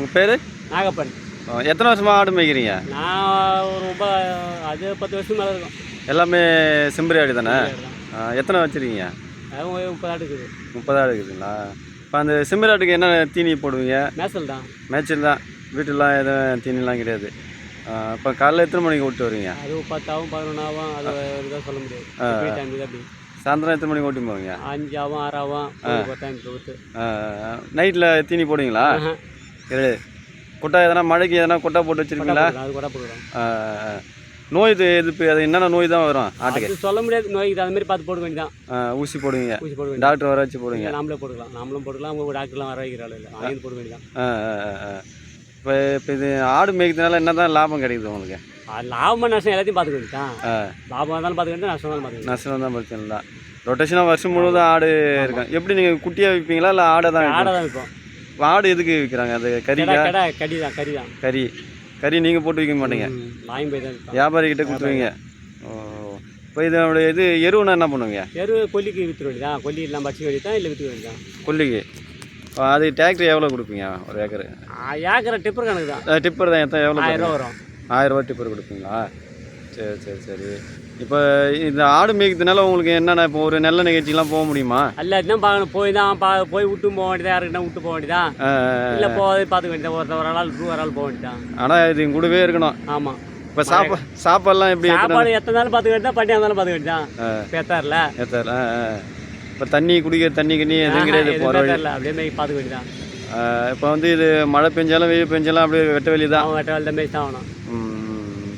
உங்கள் பேர்? நாகப்பன். எத்தனை வருஷமாக ஆடு மேய்க்கிறீங்க? நான் ஒரு ரொம்ப அது பத்து வருஷம் மேலே இருக்கும். எல்லாமே செம்பரி ஆடு தானே? எத்தனை வச்சுருக்கீங்க? முப்பது ஆடு இருக்குது. முப்பது ஆடு இருக்குதுங்களா? இப்போ அந்த செம்பரி ஆட்டுக்கு என்ன தீனி போடுவீங்க? மேசல் தான். மேய்ச்சல் தான். வீட்டுலாம் எதுவும் தீனிலாம் கிடையாது. இப்போ காலைல எத்தனை மணிக்கு விட்டு வருவீங்க? அது பத்தாவும் பதினொன்றாவும் அது இதாக சொல்ல முடியாது. அப்படி. சாயந்தரம் எத்தனை மணிக்கு ஓட்டி போவீங்க? அஞ்சாவும் ஆறாவும் டைம் நைட்டில் தீனி போடுவீங்களா? இது கொட்டை எதனா மழைக்கு எதனா கொட்டை போட்டு கொட்டை வச்சிருக்கீங்களா அது கூட போடுறோம் ஆ, ஆ. நோய் இது எதிர்ப்பு அது என்னென்ன நோய் தான் வரும் ஆட்டுக்கு? சொல்ல முடியாது நோய்க்கு அது மாதிரி பார்த்து போட வேண்டியதான் ஊசி போடுவீங்க. ஊசி போட வேண்டியது டாக்டர் வர வச்சு போடுவீங்க. நாமளே போட்டுக்கலாம். நாமளும் போட்டுக்கலாம் அவங்க டாக்டர்லாம் வர வைக்கிறாள் இல்லை. வாங்கி போட வேண்டியதான் இப்போ இப்போ இது ஆடு மேய்க்கிறதுனால என்ன தான் லாபம் கிடைக்குது உங்களுக்கு? லாபம் நஷ்டம் எல்லாத்தையும் பார்த்துக்க வேண்டியதான் லாபம் இருந்தாலும் பார்த்துக்க வேண்டியது நஷ்டம் இருந்தாலும் பார்த்துக்க நஷ்டம் தான் பிரச்சனை இல்லை ரொட்டேஷனாக வருஷம் முழுவதும் ஆடு இருக்கும். எப்படி நீங்கள் குட்டியாக விற்பீங்களா இல்லை ஆடை தான் ஆடை? தான் விற்போம் ஆடு எதுக்கு விற்கிறாங்க அது கடை கடி தான் கறி தான் கறி. கறி நீங்கள் போட்டு விற்க மாட்டீங்க? வாங்கி போய் தான் விற்போம் வியாபாரிகிட்ட கொடுத்துருவீங்க ஓ இப்போ இதோட இது எருவுனா என்ன பண்ணுவீங்க? எரு கொல்லிக்கு விற்று வேண்டியதான் கொல்லி இல்லாமல் பறிச்சு வேண்டியதான் இல்லை விற்று வேண்டியதான் கொல்லிக்கு? ஆ, அது டிராக்டர் எவ்வளோ கொடுப்பீங்க? ஒரு ஏக்கர் ஏக்கரை டிப்பர் கணக்கு தான் டிப்பர் தான் எத்தனை எவ்வளோ ஆயிரம் ரூபா வரும். ஆயிரம் ரூபா டிப்பர் கொடுப்பீங்களா? சரி சரி சரி. இப்போ இந்த ஆடு மேய்க்கிறதுனால உங்களுக்கு என்னென்ன இப்போ ஒரு நல்ல நிகழ்ச்சிலாம் போக முடியுமா? எல்லாத்தையும் பார்க்கணும் போய் தான் பா போய் விட்டு போக வேண்டியதான் யாருக்கிட்ட விட்டு போக வேண்டியதான் இல்லை போகாது பார்த்துக்க வேண்டியதான் ஒருத்தர் ஒரு ஆள் ஒரு ஆள் போக வேண்டியதான் ஆனால் இது கூடவே இருக்கணும். ஆமாம் இப்போ சாப்பா சாப்பாடுலாம் எப்படி சாப்பாடு எத்தனை நாள் பார்த்துக்க வேண்டியதான் பட்டியாக இருந்தாலும் பார்த்துக்க வேண்டியதான் பேத்தாரில்? ஏத்தார் இப்போ தண்ணி குடிக்க தண்ணி கிண்ணி எதுவும் கிடையாது போகிற பேத்தாரில் அப்படியே பார்த்துக்க வேண்டியதான் இப்போ வந்து இது மழை பெஞ்சாலும் வெயில் பெஞ்சாலும் அப்படியே வெட்ட வெளி தான் வெட்ட வேலை மாதிரி தான் ஆகணும்.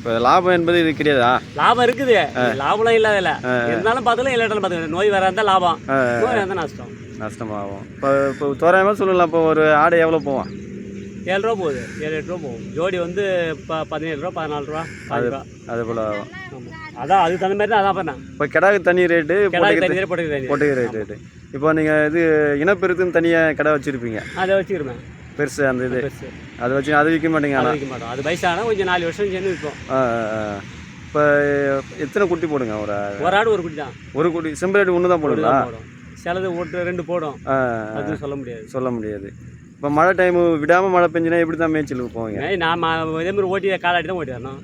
இப்போ லாபம் என்பது இது கிடையாதா? லாபம் இருக்குது. லாபம்லாம் இல்லாத இல்லை இருந்தாலும் பார்த்துக்கலாம் இல்லாட்டாலும் பார்த்துக்கலாம். நோய் வர இருந்தால் லாபம். நோய் வந்தால் நஷ்டம். நஷ்டமாகும். இப்போ இப்போ தோராயமாக சொல்லலாம். இப்போ ஒரு ஆடு எவ்வளோ போவான் ஏழு ரூபா போகுது. ஏழு எட்டு ரூபா போகும். ஜோடி வந்து இப்போ பதினேழு ரூபா பதினாலு ரூபா ரூபா. அது போல் அதான் அதுக்கு தகுந்த மாதிரி தான் அதான் பண்ணேன். இப்போ கிடாக்கு தண்ணி ரேட்டு பொட்டுக்கு ரேட் ரேட்டு. இப்போ நீங்கள் இது இனப்பெருக்குன்னு தனியாக கடை வச்சுருப்பீங்க. அதை வச்சுக்கிறோமே பெருசு அந்த இது. அதை வச்சு அதை விற்க மாட்டீங்க அதை ஆனால் வைக்க மாட்டோம். அது வயசானா கொஞ்சம் நாலு வருஷம் சேர்ந்து விற்போம். இப்போ எத்தனை குட்டி போடுங்க? ஒரு ஒரு ஆடு ஒரு குட்டி தான். ஒரு குட்டி செம்பரேட்டு ஒன்று தான் போடுங்களா சிலது ஒட்டு ரெண்டு போடும் ஆ, அது சொல்ல முடியாது. சொல்ல முடியாது. இப்போ மழை டைமு விடாமல் மழை பெஞ்சுனா எப்படி தான் மேய்ச்சலுக்கு போவீங்க? நான் இதே மாதிரி ஓட்டி காலாடி தான் ஓட்டி வரணும்.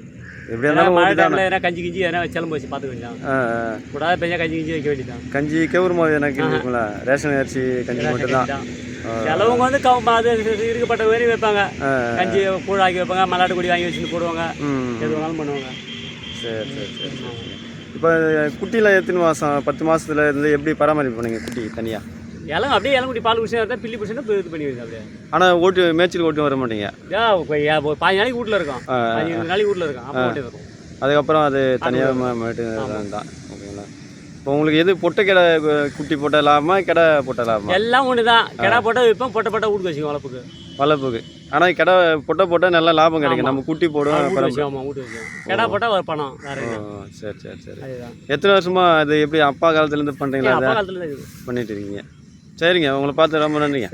எப்படியா இருந்தாலும் மழை ஓட்டி டைமில் எதனா கஞ்சி கிஞ்சி எதனா வச்சாலும் போச்சு பார்த்துக்க வேண்டியதான். கூடாத பெஞ்சா கஞ்சி கிஞ்சி வைக்க வேண்டியதான் கஞ்சி கவுரு மாதிரி எனக்கு இருக்குங்களா ரேஷன் அரிசி கஞ்சி மட்டும்தான். சிலவங்க வந்து அது இருக்கப்பட்ட மாதிரி வைப்பாங்க. கஞ்சி கூழாக்கி வைப்பாங்க மல்லாட்டு குடி வாங்கி வச்சுட்டு போடுவாங்க. எது வேணாலும் பண்ணுவாங்க. சரி சரி சரி இப்போ குட்டியில் எத்தனை மாதம் பத்து மாசத்துல இருந்து எப்படி பராமரிப்பு பண்ணீங்க குட்டி தனியாக இளம் அப்படியே இளங்குடி பால் குடிச்சா இருந்தால் பில்லி குடிச்சா இது பண்ணி வைங்க அப்படியே. ஆனால் ஓட்டு மேய்ச்சல் ஓட்டு வர மாட்டீங்க? பாஞ்சு நாளைக்கு வீட்டில் இருக்கோம். இருபது நாளைக்கு வீட்டில் இருக்கோம். அப்போ இருக்கும். அதுக்கப்புறம் அது தனியாக மேட்டு தான் ஓகேங்களா? இப்போ உங்களுக்கு எது பொட்டை கடை குட்டி போட்ட லாபமா கடை போட்ட லாபமா எல்லாம் ஒன்று தான் கிடா போட்டால் விற்போம் பொட்டை போட்டால் வீட்டுக்கு வச்சுக்கோங்க வளர்ப்புக்கு. வளர்ப்புக்கு. ஆனால் கடை பொட்டை போட்டால் நல்லா லாபம் கிடைக்கும். நம்ம குட்டி போடுவோம் கிடா போட்டால் பணம் சரி சரி சரி. எத்தனை வருஷமா அது எப்படி அப்பா காலத்துலேருந்து பண்ணுறீங்களா பண்ணிட்டு இருக்கீங்க? சரிங்க உங்களை பார்த்து ரொம்ப நன்றிங்க.